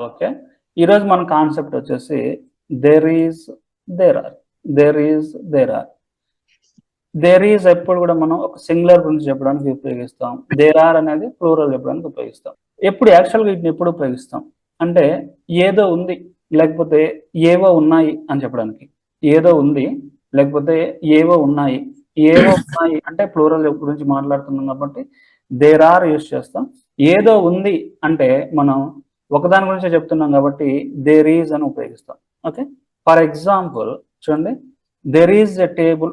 Okay ఈరోజు మన concept వచ్చేసి there is there are there is there are there is ఎప్పుడు కూడా మనం ఒక సింగులర్ గురించి చెప్పడానికి ఉపయోగిస్తాం. దేర్ ఆర్ అనేది ప్లూరల్ చెప్పడానికి ఉపయోగిస్తాం. ఎప్పుడు యాక్చువల్గా వీటిని ఎప్పుడు ఉపయోగిస్తాం? అంటే ఏదో ఉంది లేకపోతే ఏవో ఉన్నాయి అని చెప్పడానికి. ఏదో ఉంది లేకపోతే ఏవో ఉన్నాయి. ఏవో ఉన్నాయి అంటే ప్లూరల్ గురించి మాట్లాడుతున్నాం కాబట్టి దేర్ ఆర్ యూస్ చేస్తాం. ఏదో ఉంది అంటే మనం ఒకదాని గురించి చెప్తున్నాం కాబట్టి దేర్ ఈజ్ అని ఉపయోగిస్తాం. ఓకే ఫర్ ఎగ్జాంపుల్ చూడండి. దెర్ ఈజ్ ఎ టేబుల్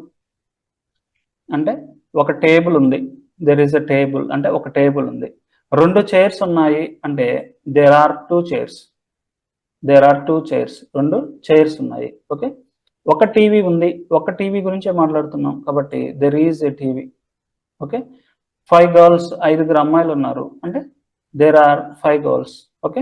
అంటే ఒక టేబుల్ ఉంది. దెర్ ఈస్ ఎ టేబుల్ అంటే ఒక టేబుల్ ఉంది. రెండు చైర్స్ ఉన్నాయి అంటే there are two chairs there are two chairs రెండు చైర్స్ ఉన్నాయి. ఓకే ఒక టీవీ ఉంది. ఒక టీవీ గురించే మాట్లాడుతున్నాం కాబట్టి there is a TV. Okay five girls ఐదుగురు అమ్మాయిలు ఉన్నారు. అంటే there are five girls okay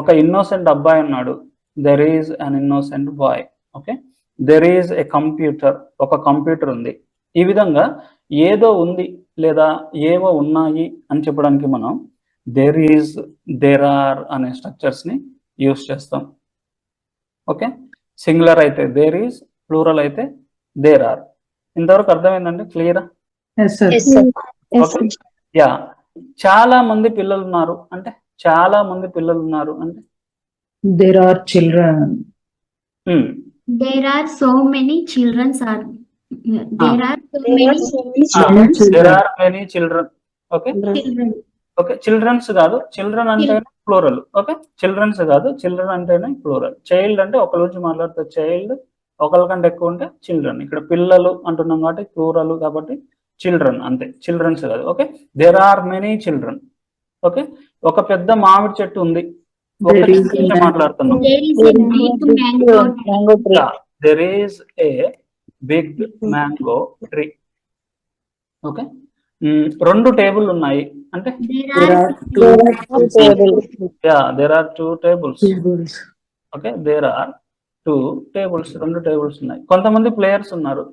ఒక ఇన్నోసెంట్ అబ్బాయి ఉన్నాడు. There is an innocent boy okay there is a computer ఒక కంప్యూటర్ ఉంది. ఈ విధంగా ఏదో ఉంది లేదా ఏవో ఉన్నాయి అని చెప్పడానికి మనం దేర్ ఈజ్ దేర్ ఆర్ అనే స్ట్రక్చర్స్ని యూస్ చేస్తాం. ఓకే సింగులర్ అయితే దేర్ ఈజ్ ప్లూరల్ అయితే దేర్ ఆర్ ఇంతవరకు అర్థమైందండి? క్లియరా. యా చాలా మంది పిల్లలు ఉన్నారు అంటే చాలా మంది పిల్లలు ఉన్నారు అంటే? There are children. Um, There are so many children are there are so There many are so many Ah. children. there are many children. Okay children. Okay childrens కాదు. చిల్డ్రన్ అంటేనే ప్లూరల్ ఓకే చిల్డ్రన్స్ కాదు. Children అంటేనే plural child అంటే ఒకరి గురించి మాట్లాడితే child ఒకరికంటే ఎక్కువ ఉంటే చిల్డ్రన్ ఇక్కడ పిల్లలు అంటున్నాం కాబట్టి ప్లూరల్ కాబట్టి చిల్డ్రన్ అంతే. చిల్డ్రన్స్ కాదు. Okay there are many children okay ఒక పెద్ద మామిడి చెట్టు ఉంది. ఒక మాట్లాడుతున్నాం. There is a big mango tree okay రెండు టేబుల్ ఉన్నాయి. అంటే There There are are two There are two tables. Yeah there are two tables tables. Okay there are two tables రెండు టేబుల్స్ ఉన్నాయి. కొంతమంది ప్లేయర్స్ ఉన్నారు.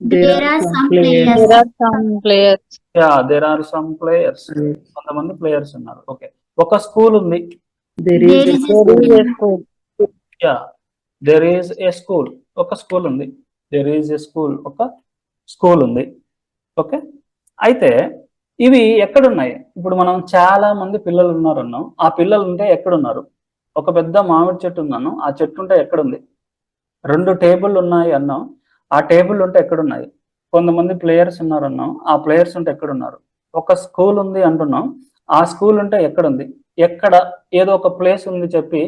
There are some players. There are some players. Yeah there are some players కొంతమంది players ఉన్నారు. Okay ఒక school ఉంది. There is a school ఒక school ఉంది. దెర్ ఈస్ ఎ స్కూల్ ఒక స్కూల్ ఉంది. ఓకే అయితే ఇవి ఎక్కడున్నాయి? ఇప్పుడు మనం చాలా మంది పిల్లలు ఉన్నారు అన్నాం ఆ పిల్లలు ఉంటే ఎక్కడున్నారు? ఒక పెద్ద మామిడి చెట్టు ఉన్నాను ఆ చెట్టు ఉంటే ఎక్కడుంది? రెండు టేబుల్ ఉన్నాయి అన్నాం. ఆ టేబుల్ ఉంటే ఎక్కడున్నాయి? కొంతమంది ప్లేయర్స్ ఉన్నారు అన్నాం ఆ ప్లేయర్స్ ఉంటే ఎక్కడున్నారు? ఒక స్కూల్ ఉంది అంటున్నాం. ఆ స్కూల్ ఉంటే ఎక్కడుంది? ఎక్కడ? ఏదో ఒక ప్లేస్ ఉంది చెప్పి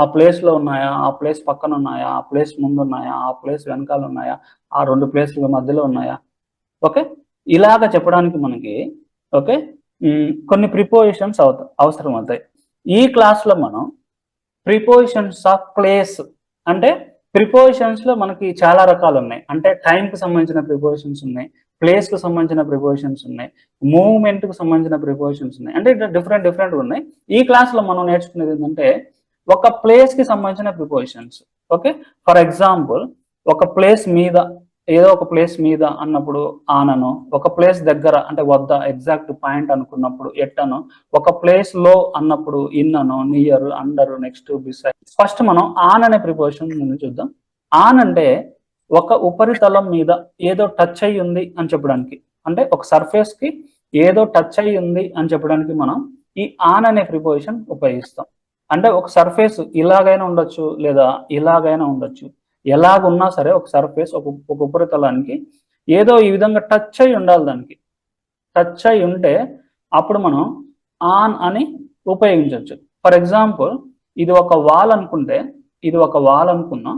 ఆ ప్లేస్లో ఉన్నాయా? ఆ ప్లేస్ పక్కన ఉన్నాయా? ఆ ప్లేస్ ముందు ఉన్నాయా? ఆ ప్లేస్ వెనకాల ఉన్నాయా? ఆ రెండు ప్లేస్ల మధ్యలో ఉన్నాయా? ఓకే? ఇలాగ చెప్పడానికి మనకి ఓకే? కొన్ని ప్రిపోజిషన్స్ అవుతా అవసరం అవుతాయి ఈ క్లాస్లో మనం ప్రిపోజిషన్స్ ఆఫ్ ప్లేస్ అంటే ప్రిపోజిషన్స్లో మనకి చాలా రకాలు ఉన్నాయి. అంటే టైం కి సంబంధించిన ప్రిపోజిషన్స్ ఉన్నాయి ప్లేస్కు సంబంధించిన ప్రిపోజిషన్స్ ఉన్నాయి మూవ్మెంట్కు సంబంధించిన ప్రిపోజిషన్స్ ఉన్నాయి. అంటే డిఫరెంట్ డిఫరెంట్ ఉన్నాయి. ఈ క్లాస్లో మనం నేర్చుకునేది ఏంటంటే ఒక ప్లేస్కి సంబంధించిన ప్రిపోజిషన్స్ ఓకే ఫర్ ఎగ్జాంపుల్ ఒక ప్లేస్ మీద ఏదో ఒక ప్లేస్ మీద అన్నప్పుడు ఆనను ఒక ప్లేస్ దగ్గర అంటే వద్ద ఎగ్జాక్ట్ పాయింట్ అనుకున్నప్పుడు ఎట్టను ఒక ప్లేస్లో అన్నప్పుడు ఇన్నను near under next beside first మనం ఆన్ అనే ప్రిపోజిషన్ ముందు చూద్దాం. ఆన్ అంటే ఒక ఉపరితలం మీద ఏదో టచ్ అయ్యి ఉంది అని చెప్పడానికి. అంటే ఒక సర్ఫేస్కి ఏదో టచ్ అయ్యి ఉంది అని చెప్పడానికి మనం ఈ ఆన్ అనే ప్రిపోజిషన్ ఉపయోగిస్తాం. అంటే ఒక సర్ఫేస్ ఇలాగైనా ఉండొచ్చు లేదా ఇలాగైనా ఉండొచ్చు. ఎలాగున్నా సరే ఒక సర్ఫేస్ ఒక ఒక ఉపరితలానికి ఏదో ఈ విధంగా టచ్ అయి ఉండాలి దానికి. టచ్ అయి ఉంటే అప్పుడు మనం ఆన్ అని ఉపయోగించవచ్చు ఫర్ ఎగ్జాంపుల్ ఇది ఒక వాల్ అనుకుంటే ఇది ఒక వాల్ అనుకున్నాం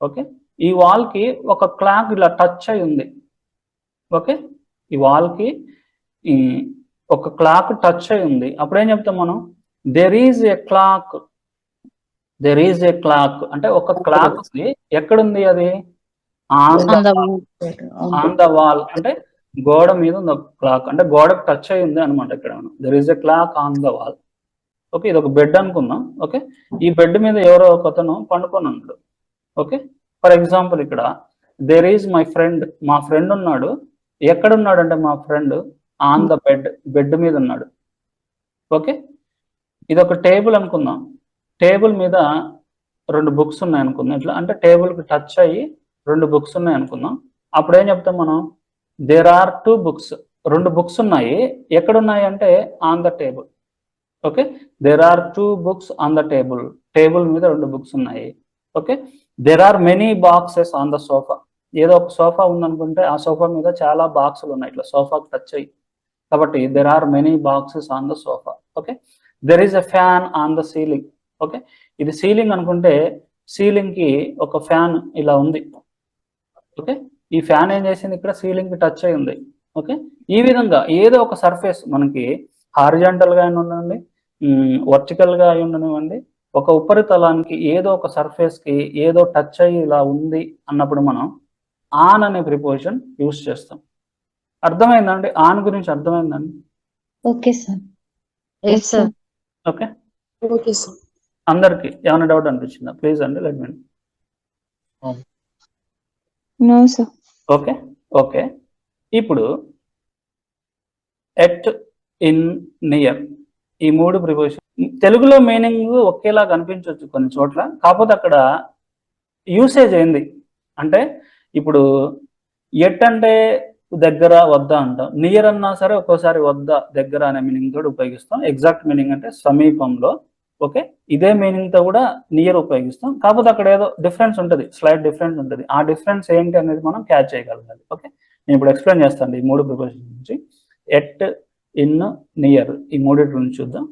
ఓకే ఈ వాల్కి ఒక క్లాక్ ఇలా టచ్ అయి ఉంది. ఓకే ఈ వాల్కి ఒక క్లాక్ టచ్ అయి ఉంది. అప్పుడు ఏం చెప్తాం మనం? There is a clock there is a clock అంటే ఒక క్లాక్ ఉంది. ఎక్కడుంది అది. ఆన్ ద వాల్ అంటే గోడ మీద ఉంది ఒక క్లాక్ అంటే గోడకు టచ్ అయి ఉంది అనమాట ఇక్కడ. There is a clock on the wall okay ఇది ఒక బెడ్ అనుకుందాం. ఓకే ఈ బెడ్ మీద ఎవరో ఒక అతను పండుకొని ఉన్నాడు. ఓకే ఫర్ ఎగ్జాంపుల్ ఇక్కడ దేర్ ఈజ్ మై ఫ్రెండ్ మా ఫ్రెండ్ ఉన్నాడు. ఎక్కడ ఉన్నాడు అంటే మా friend on the bed bed మీద ఉన్నాడు. ఓకే ఇది ఒక టేబుల్ అనుకుందాం. టేబుల్ మీద రెండు బుక్స్ ఉన్నాయి అనుకుందాం. ఇట్లా అంటే టేబుల్కి టచ్ అయ్యి రెండు బుక్స్ ఉన్నాయి అనుకుందాం. అప్పుడు ఏం చెప్తాం మనం? దేర్ ఆర్ టూ బుక్స్ రెండు బుక్స్ ఉన్నాయి. ఎక్కడ ఉన్నాయి అంటే on the table okay there are two books on the table table మీద రెండు బుక్స్ ఉన్నాయి. Okay there are many boxes on the sofa ఏదో ఒక సోఫా ఉందనుకుంటే ఆ సోఫా మీద చాలా బాక్సులు ఉన్నాయి. ఇట్లా సోఫాకి టచ్ అయ్యి. కాబట్టి there are many boxes on the sofa okay there is a fan on the ceiling okay ఇది సీలింగ్ అనుకుంటే సీలింగ్కి ఒక ఫ్యాన్ ఇలా ఉంది. ఓకే ఈ ఫ్యాన్ ఏం చేసింది ఇక్కడ? సీలింగ్కి టచ్ అయి ఉంది. ఓకే ఈ విధంగా ఏదో ఒక సర్ఫేస్ మనకి హారిజాంటల్గా అయినా ఉండండి వర్టికల్గా అయి ఉండనివ్వండి ఒక ఉపరితలానికి ఏదో ఒక సర్ఫేస్కి ఏదో టచ్ అయ్యి ఇలా ఉంది అన్నప్పుడు మనం ఆన్ అనే ప్రిపోజిషన్ యూస్ చేస్తాం. అర్థమైందండి ఆన్ గురించి అర్థమైందండి okay sir sir okay. Okay sir. అందరికి ఏమైనా డౌట్ అనిపించిందా? ప్లీజ్ అండి let me know. Sir. Okay okay. ఇప్పుడు ఎట్ ఇన్ నియర్ ఈ మూడు ప్రిపోజిషన్ తెలుగులో మీనింగ్ ఒకేలా కనిపించవచ్చు కొన్ని చోట్ల కాకపోతే అక్కడ యూసేజ్ ఏంది? అంటే ఇప్పుడు ఎట్ అంటే దగ్గర వద్ద అంటాం. నియర్ అన్నా సరే ఒక్కోసారి వద్ద దగ్గర అనే మీనింగ్ తోటి ఉపయోగిస్తాం. ఎగ్జాక్ట్ మీనింగ్ అంటే సమీపంలో ఓకే ఇదే మీనింగ్తో కూడా నియర్ ఉపయోగిస్తాం. కాకపోతే అక్కడ ఏదో డిఫరెన్స్ ఉంటుంది స్లైట్ డిఫరెన్స్ ఉంటుంది. ఆ డిఫరెన్స్ ఏంటి అనేది మనం క్యాచ్ చేయగలగాలి ఓకే నేను ఇప్పుడు ఎక్స్ప్లెయిన్ చేస్తాను ఈ మూడు ప్రిపరేషన్ నుంచి. ఎట్ ఇన్ నియర్ ఈ మూడింటి నుంచి చూద్దాం.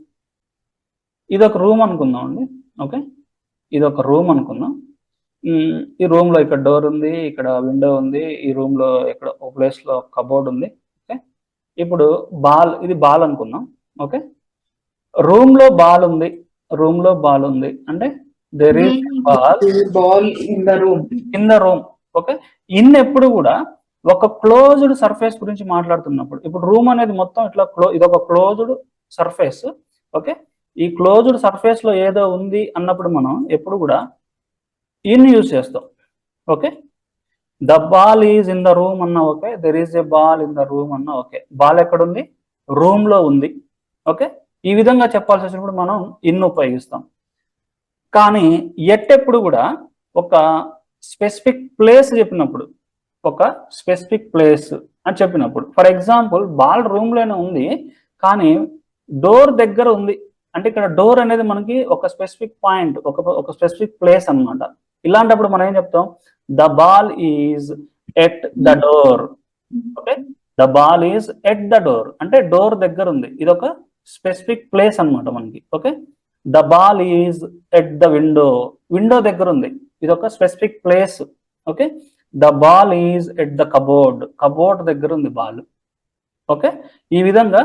ఇది ఒక రూమ్ అనుకుందాం అండి ఓకే ఇది ఒక రూమ్ అనుకుందాం. ఈ రూమ్లో ఇక్కడ డోర్ ఉంది ఇక్కడ విండో ఉంది ఈ రూమ్లో ఇక్కడ ఒక ప్లేస్లో కబోర్డ్ ఉంది ఓకే ఇప్పుడు బాల్ ఇది బాల్ అనుకుందాం ఓకే రూమ్లో బాల్ ఉంది రూమ్లో బాల్ ఉంది అంటే there is ball ball in the room in the room okay in ఎప్పుడు కూడా ఒక క్లోజ్డ్ సర్ఫేస్ గురించి మాట్లాడుతున్నప్పుడు ఇప్పుడు రూమ్ అనేది మొత్తం ఇట్లా క్లో ఇది ఒక క్లోజ్డ్ సర్ఫేస్ ఓకే ఈ క్లోజ్డ్ సర్ఫేస్లో ఏదో ఉంది అన్నప్పుడు మనం ఎప్పుడు కూడా ఇన్ యూజ్ చేస్తాం. Okay? The ball is in the room అన్న okay? There is a ball in the room అన్న ఓకే? బాల్ ఎక్కడ ఉంది రూమ్లో ఉంది. ఓకే? ఈ విధంగా చెప్పాల్సి వచ్చినప్పుడు మనం ఇన్ ఉపయోగిస్తాం. కానీ ఎట్ ఎప్పుడు కూడా ఒక స్పెసిఫిక్ ప్లేస్ చెప్పినప్పుడు ఒక స్పెసిఫిక్ ప్లేస్ అని చెప్పినప్పుడు ఫర్ ఎగ్జాంపుల్ బాల్ రూమ్లోనే ఉంది కానీ డోర్ దగ్గర ఉంది. అంటే ఇక్కడ డోర్ అనేది మనకి ఒక స్పెసిఫిక్ పాయింట్ ఒక ఒక స్పెసిఫిక్ ప్లేస్ అన్నమాట. ఇలాంటప్పుడు మనం ఏం చెప్తాం? The ball is at the door. Okay? The ball is at the door. అంటే డోర్ దగ్గర ఉంది ఇది ఒక స్పెసిఫిక్ ప్లేస్ అన్నమాట మనకి. Okay? The ball is at the window. Window దగ్గర ఉంది ఇది ఒక specific place. Okay? The ball is at the cupboard. Cupboard దగ్గర ఉంది బాల్. ఓకే? ఈ విధంగా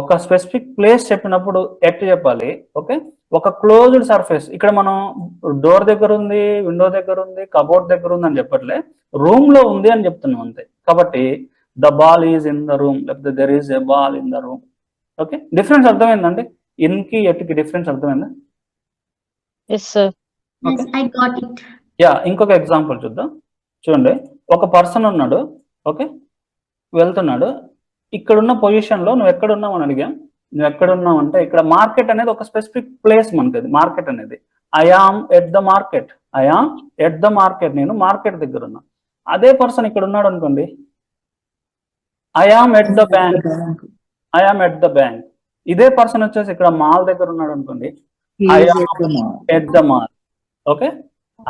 ఒక స్పెసిఫిక్ ప్లేస్ చెప్పినప్పుడు ఎట్ చెప్పాలి. ఓకే? ఒక క్లోజ్డ్ సర్ఫేస్ ఇక్కడ మనం డోర్ దగ్గర ఉంది విండో దగ్గర ఉంది కబోర్డ్ దగ్గర ఉంది అని చెప్పట్లే రూమ్లో ఉంది అని చెప్తున్నాం అంతే. కాబట్టి the ball is in the room లేకపోతే there is a ball in the room okay? Difference అర్థమైందండి? ఇన్కి ఎట్కి డిఫరెన్స్ అర్థమైందా. యా ఇంకొక ఎగ్జాంపుల్ చూద్దాం. చూడండి ఒక పర్సన్ ఉన్నాడు ఓకే? వెళ్తున్నాడు. ఇక్కడున్న పొజిషన్లో నువ్వు ఎక్కడ ఉన్నావు అని అడిగా. నువ్వు ఎక్కడ ఉన్నావు అంటే ఇక్కడ మార్కెట్ అనేది ఒక స్పెసిఫిక్ ప్లేస్ మనకి అది మార్కెట్ అనేది. I am at the market I am at the market నేను మార్కెట్ దగ్గర ఉన్నా. అదే పర్సన్ ఇక్కడ ఉన్నాడు అనుకోండి. I am at the bank I am at the bank ఇదే పర్సన్ వచ్చేసి ఇక్కడ మాల్ దగ్గర ఉన్నాడు అనుకోండి. At the mall okay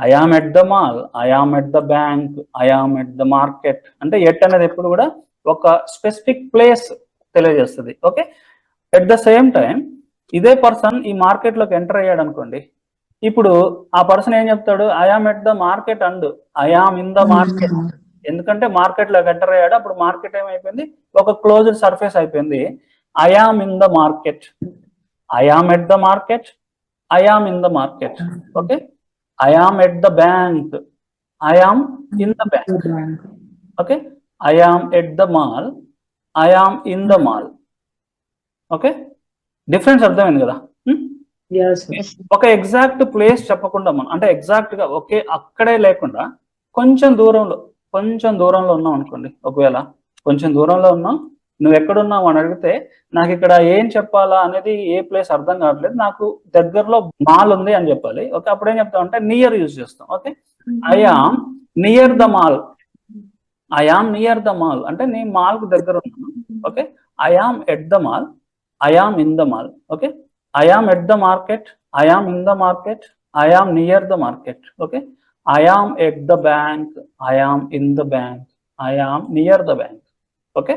I am at the mall I am at the bank I am at the market అంటే at అనేది ఎప్పుడు కూడా ఒక స్పెసిఫిక్ ప్లేస్ తెలియజేస్తుంది. Okay at the same time ఇదే పర్సన్ ఈ మార్కెట్లోకి ఎంటర్ అయ్యాడు అనుకోండి. ఇప్పుడు ఆ పర్సన్ ఏం చెప్తాడు? I am at the market and I am in the market ఎందుకంటే మార్కెట్లోకి ఎంటర్ అయ్యాడు. అప్పుడు మార్కెట్ ఏమైపోయింది? ఒక క్లోజ్డ్ సర్ఫేస్ అయిపోయింది. I am in the market I am at the market I am in the market okay I am at the bank I am in the bank okay I am at the mall I am in the mall okay? Difference అర్థమైంది కదా. Yes. ఒక exact place చెప్పకుండా మనం అంటే ఎగ్జాక్ట్గా ఒకే అక్కడే లేకుండా కొంచెం దూరంలో కొంచెం దూరంలో ఉన్నాం అనుకోండి ఒకవేళ కొంచెం దూరంలో ఉన్నాం నువ్వు ఎక్కడున్నావు అని అడిగితే నాకు ఇక్కడ ఏం చెప్పాలా అనేది ఏ ప్లేస్ అర్థం కావట్లేదు నాకు దగ్గరలో మాల్ ఉంది అని చెప్పాలి ఓకే అప్పుడు ఏం చెప్తాం అంటే నియర్ యూజ్ చేస్తాం okay? I am near the mall I am near the mall అంటే నేను మాల్కు దగ్గర ఉన్నాను okay? I am at the mall I am in the mall okay I am at the market I am in the market I am near the market okay I at the bank I am in the bank I am near the bank okay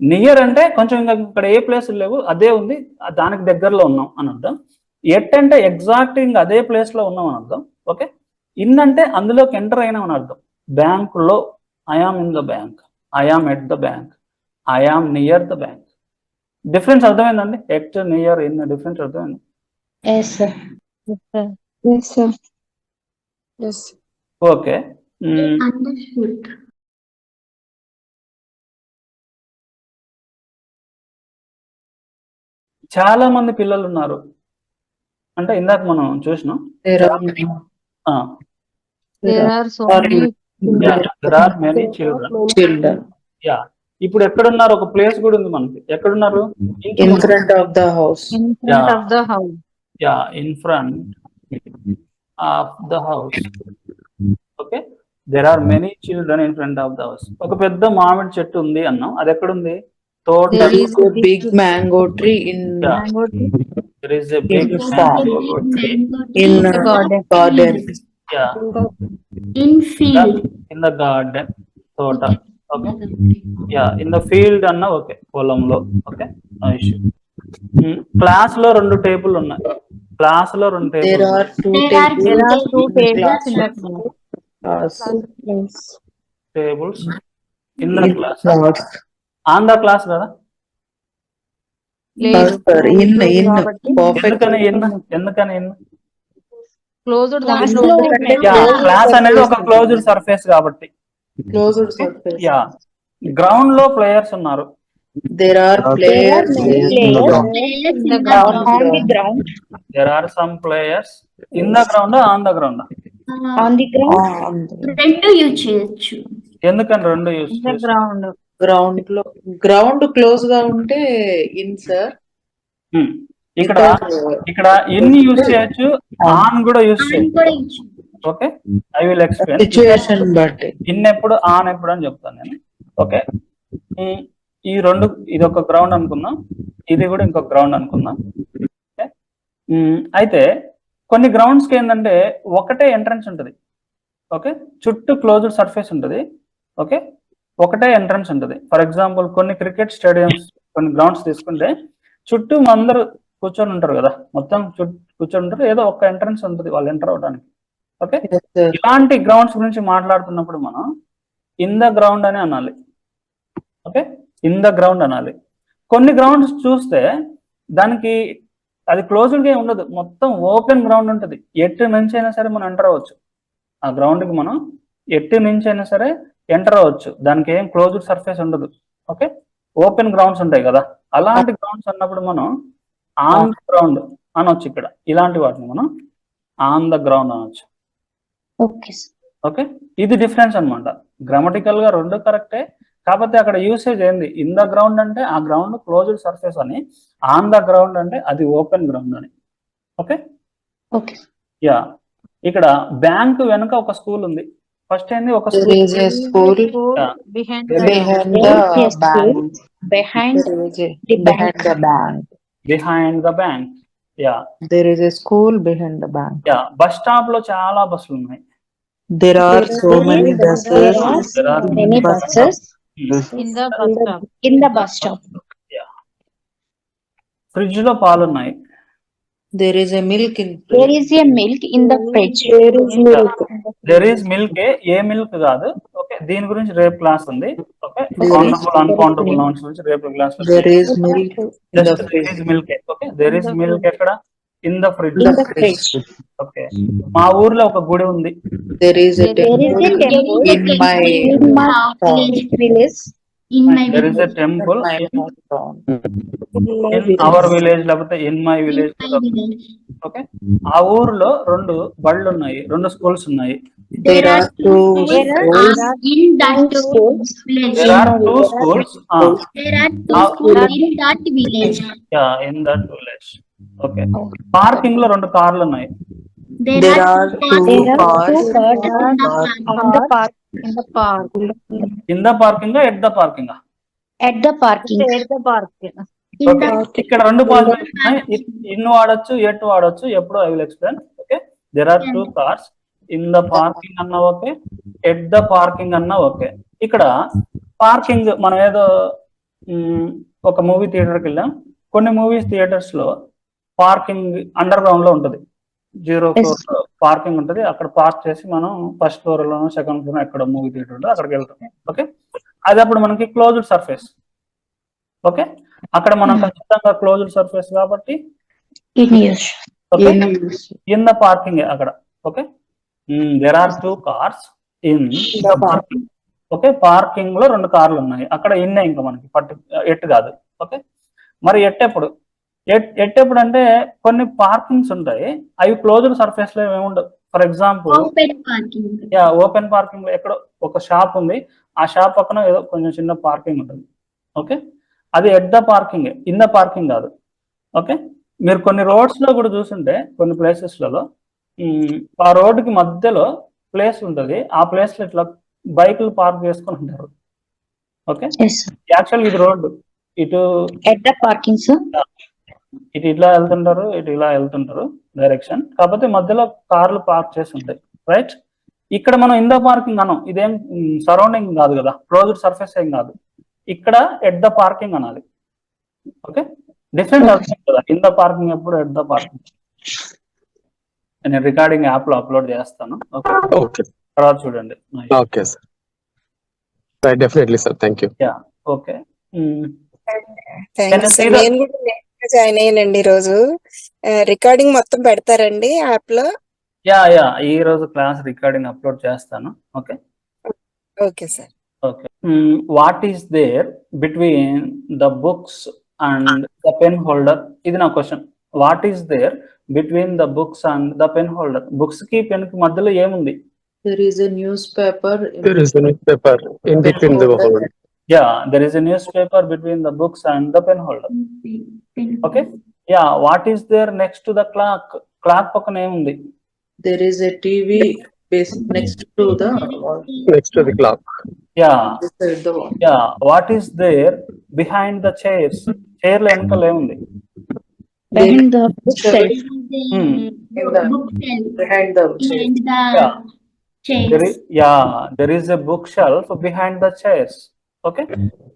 near అంటే కొంచెం ఇంకా ఇక్కడ ఏ place లేవు అదే ఉంది దానికి దగ్గరలో ఉన్నాం అని అర్థం ఎట్ అంటే ఎగ్జాక్ట్ ఇంకా అదే ప్లేస్లో ఉన్నాం అని అర్థం ఓకే ఇన్ అంటే అందులోకి ఎంటర్ అయినాం అని అర్థం బ్యాంకులో లో in the bank I am at the bank I am near the bank difference అర్థమైందండి? ఎక్ట్ నియర్ ఇన్ డిఫరెన్స్ అర్థమైంది? ఓకే చాలా మంది పిల్లలు ఉన్నారు అంటే ఇందాక మనం చూసినాం. చిల్డ్రన్ యా ఇప్పుడు ఎక్కడున్నారు? ఒక ప్లేస్ కూడా ఉంది మనకి. ఎక్కడున్నారు? In front of the house okay there are many children in front of the house ఒక పెద్ద మామిడి చెట్టు ఉంది అన్నాం. అది ఎక్కడ ఉంది. Big mango tree in big in in the garden తోట okay yeah in the field అన్న ఓకే పొలంలో ఓకే నో ఇష్యూ క్లాస్లో రెండు టేబుల్ ఉన్నాయి క్లాస్లో రెండు There table are two There are tables. There are two in tables in class. the class. Class. Yes. Tables in the class. On the class కదా. ఎందుకని class అనేది ఒక. క్లోజ్డ్ సర్ఫేస్ కాబట్టి క్లోజ్డ్ గ్రౌండ్లో ప్లేయర్స్ ఉన్నారు. There are players ground there are some players in the ground on the ground on the ground రెండు use చేయొచ్చు. ఎందుకని రెండు యూజ్ గ్రౌండ్ గ్రౌండ్ క్లో గ్రౌండ్ క్లోజ్గా ఉంటే ఇన్ సార్ hmm. ఇక్కడ ఇక్కడ ఇన్ యూజ్ చేయొచ్చు ఆన్ కూడా యూజ్ చేయొచ్చు. Okay? I will explain situation బట్టి. ఇన్ ఎప్పుడు ఆన్ ఎప్పుడు అని చెప్తాను నేను. ఓకే? ఈ రెండు ఇది ఒక గ్రౌండ్ అనుకుందాం. ఇది కూడా ఇంకొక గ్రౌండ్ అనుకుందాం. ఓకే? ఉమ్, అయితే కొన్ని గ్రౌండ్స్కి ఏంటంటే ఒకటే ఎంట్రన్స్ ఉంటుంది. ఓకే? చుట్టూ క్లోజ్డ్ సర్ఫేస్ ఉంటుంది. ఓకే? ఒకటే ఎంట్రన్స్ ఉంటుంది. ఫర్ ఎగ్జాంపుల్ కొన్ని క్రికెట్ స్టేడియంస్ కొన్ని గ్రౌండ్స్ తీసుకుంటే చుట్టూ అందరూ కూర్చొని ఉంటారు కదా. మొత్తం చుట్టూ కూర్చొని ఉంటారు. ఏదో ఒక ఎంట్రన్స్ ఉంటుంది వాళ్ళు ఎంటర్ అవడానికి ఓకే. ఇలాంటి గ్రౌండ్స్ గురించి మాట్లాడుతున్నప్పుడు మనం ఇన్ ద గ్రౌండ్ అని అనాలి. ఓకే? ఇన్ ద గ్రౌండ్ అనాలి. కొన్ని గ్రౌండ్స్ చూస్తే దానికి అది క్లోజ్డ్గా ఉండదు. మొత్తం ఓపెన్ గ్రౌండ్ ఉంటుంది. ఎటు నుంచి అయినా సరే మనం ఎంటర్ అవ్వచ్చు. ఆ గ్రౌండ్కి మనం ఎటు నుంచి అయినా సరే ఎంటర్ అవ్వచ్చు. దానికి ఏం క్లోజ్డ్ సర్ఫేస్ ఉండదు. ఓకే? ఓపెన్ గ్రౌండ్స్ ఉంటాయి కదా. అలాంటి గ్రౌండ్స్ అన్నప్పుడు మనం ఆన్ ద గ్రౌండ్ అనొచ్చు ఇక్కడ. ఇలాంటి వాటిని మనం ఆన్ ద గ్రౌండ్ అనొచ్చు. ఓకే ఇది డిఫరెన్స్ అన్నమాట. గ్రామటికల్గా రెండు కరెక్టే. కాకపోతే అక్కడ యూసేజ్ ఏంది? ఇన్ ద గ్రౌండ్ అంటే ఆ గ్రౌండ్ క్లోజ్డ్ సర్ఫేస్ అని ఆన్ ద గ్రౌండ్ అంటే అది ఓపెన్ గ్రౌండ్ అని. ఓకే? Okay. యా ఇక్కడ బ్యాంక్ వెనుక ఒక స్కూల్ ఉంది. ఫస్ట్ ఏంది? ఒక school. Behind the bank yeah is a school behind the bank. Yeah bus స్టాప్లో చాలా బస్సులు ఉన్నాయి. There are so many There buses. There are many bus buses in the bus stop. in the bus stop. ఫ్రిడ్జ్లో పాలు ఉన్నాయి There is a milk in There is a milk in the fridge. There is milk a milk కాదు okay దీని గురించి రేపు class ఉంది okay There is- countable uncountable nouns గురించి రేపు class There is milk in the just there fridge. Is milk okay there is milk ఎక్కడ in the fridge okay మా ఊర్లో ఒక గుడి ఉంది. There is a temple temple in our village లేకపోతే in my village okay ఆ ఊర్లో రెండు బళ్ళు ఉన్నాయి. రెండు స్కూల్స్ ఉన్నాయి ఇన్ దట్ విలేజ్ ఓకే. పార్కింగ్లో రెండు కార్లు ఉన్నాయి There, There are, are two two cars. cars. in the park. On the park, in the park. In the parking at the parking At the parking. At the park. ఇక్కడ రెండు in వాడొచ్చు at వాడొచ్చు ఎప్పుడు I will explain okay there are two cars in the parking అన్న okay. At the parking అన్న okay. ఇక్కడ parking మనం ఏదో ఒక మూవీ థియేటర్కి వెళ్ళాం. కొన్ని మూవీస్ థియేటర్స్లో పార్కింగ్ అండర్ గ్రౌండ్లో ఉంటది. జీరో. ఫ్లోర్ పార్కింగ్ ఉంటది. అక్కడ పార్క్ చేసి మనం ఫస్ట్ ఫ్లోర్ లోనో సెకండ్ ఫ్లోర్ ఎక్కడ మూవీ థియేటర్ ఉంటుందో అక్కడికి వెళ్తాం. ఓకే? అది అప్పుడు మనకి క్లోజ్డ్ సర్ఫేస్. ఓకే? అక్కడ మనం ఖచ్చితంగా క్లోజ్డ్ సర్ఫేస్ కాబట్టి. ఇన్ ద పార్కింగ్ అక్కడ. Okay? There are two cars in The parking. Okay? పార్కింగ్లో రెండు కార్లు ఉన్నాయి. అక్కడ ఇన్నే ఇంకా మనకి? పట్టు ఎట్ కాదు. ఓకే? మరి ఎట్టెప్పుడు? ఎట్ ఎట్టెప్పుడు అంటే కొన్ని పార్కింగ్స్ ఉంటాయి. అవి క్లోజ్డ్ సర్ఫేస్లో ఏముండవు ఫర్ ఎగ్జాంపుల్. యా ఓపెన్ పార్కింగ్లో ఎక్కడో ఒక షాప్ ఉంది. ఆ షాప్ పక్కన ఏదో కొంచెం చిన్న పార్కింగ్ ఉంటుంది. ఓకే? అది at the parking. In the parking కాదు. ఓకే? మీరు కొన్ని రోడ్స్లో కూడా చూసుంటే కొన్ని ప్లేసెస్లలో ఆ రోడ్డుకి మధ్యలో ప్లేస్ ఉంటుంది. ఆ ప్లేస్లో ఇట్లా బైకులు పార్క్ చేసుకొని ఉంటారు. ఓకే. యాక్చువల్ ఇది రోడ్డు. ఇటు sir. ఇటు ఇట్లా వెళ్తుంటారు ఇటు ఇలా వెళ్తుంటారు డైరెక్షన్ కాకపోతే మధ్యలో కార్లు పార్క్ చేసి ఉంటాయి రైట్ ఇక్కడ మనం ఇన్ ద పార్కింగ్ అనం ఇదేం సరౌండింగ్ కాదు కదా. క్లోజ్డ్ సర్ఫేస్ ఏం కాదు. ఇక్కడ ఎట్ ద పార్కింగ్ అనాలి. ఓకే డిఫరెంట్ అర్థం కదా. ఇన్ ద పార్కింగ్ ఎప్పుడు ఎట్ ద పార్కింగ్ నేను రికార్డింగ్ యాప్లో అప్లోడ్ చేస్తాను. ఓకే ఓకే తర్వాత చూడండి. Okay sir definitely sir thank you okay thank you sir join అయ్యానండి ఈ రోజు రికార్డింగ్ మొత్తం పెడతారండి యాప్లో యా యా ఈ రోజు క్లాస్ రికార్డింగ్ అప్లోడ్ చేస్తాను okay okay sir. Mm, what is there between the books and the pen holder? ఇది నా question what is there between the books and the pen holder బుక్స్కి పెన్కి మధ్యలో ఏముంది There is a newspaper. in- There is a newspaper in between the whole. Yeah there is a news paper between the books and the pen holder Okay. Yeah what is there next to the clock clock పక్కన ఏముంది There is a TV bas- next to the wall. Next to the clock. Yeah Beside the wall. Yeah what is there behind the chairs చైర్ల వెనకాల ఏముంది Behind the bookshelf. Hmm. Book shelf. Behind the chair. And the Yeah. chairs. there is, yeah there is a book shelf behind the chairs Okay?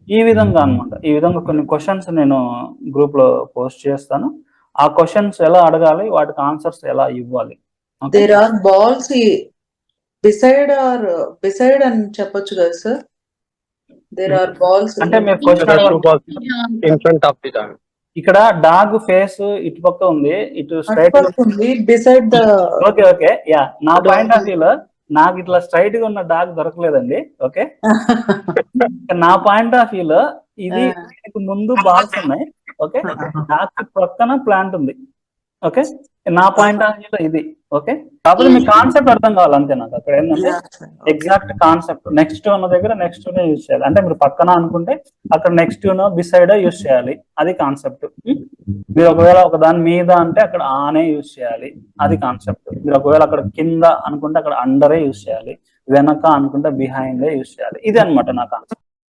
ఈ విధంగా అన్నమాట. ఈ విధంగా కొన్ని questions నేను గ్రూప్లో పోస్ట్ చేస్తాను. ఆ క్వశ్చన్స్ ఎలా అడగాలి? వాటికి ఆన్సర్స్ ఎలా ఇవ్వాలి? Okay? There are balls i- beside or uh, beside అని చెప్పొచ్చు కదా సార్ దేర్ ఆర్ బాల్స్ అంటే మీరు There are two క్వశ్చన్. ఇక్కడ డాగ్ ఫేస్ ఇటు పక్క ఉంది ఇటు స్ట్రైట్ ఉంది beside the okay okay. Yeah నా పాయింట్ ఆఫ్ వ్యూ లో నాకు ఇట్లా స్ట్రైట్గా ఉన్న డాగ్ దొరకలేదండి ఓకే నా పాయింట్ ఆఫ్ వ్యూ లో ఇది ముందు బాల్స్ ఉన్నాయి ఓకే నాకు పక్కన ప్లాంట్ ఉంది ఓకే నా పాయింట్ ఆఫ్ వ్యూ లో ఇది. ఓకే? కాకపోతే మీ కాన్సెప్ట్ అర్థం కావాలి అంతే నాకు అక్కడ ఏంటంటే ఎగ్జాక్ట్ కాన్సెప్ట్ నెక్స్ట్ ఉన్న దగ్గర నెక్స్ట్ యూజ్ చేయాలి. అంటే మీరు పక్కన అనుకుంటే అక్కడ నెక్స్ట్ బిసైడ్ యూజ్ చేయాలి. అది కాన్సెప్ట్ మీరు ఒకవేళ ఒక దాని మీద అంటే అక్కడ ఆనే యూజ్ చేయాలి. అది కాన్సెప్ట్ మీరు ఒకవేళ అక్కడ కింద అనుకుంటే అక్కడ అండరే యూజ్ చేయాలి. వెనక అనుకుంటే బిహైండ్ యూజ్ చేయాలి. ఇది అన్నమాట నా కాన్సెప్ట్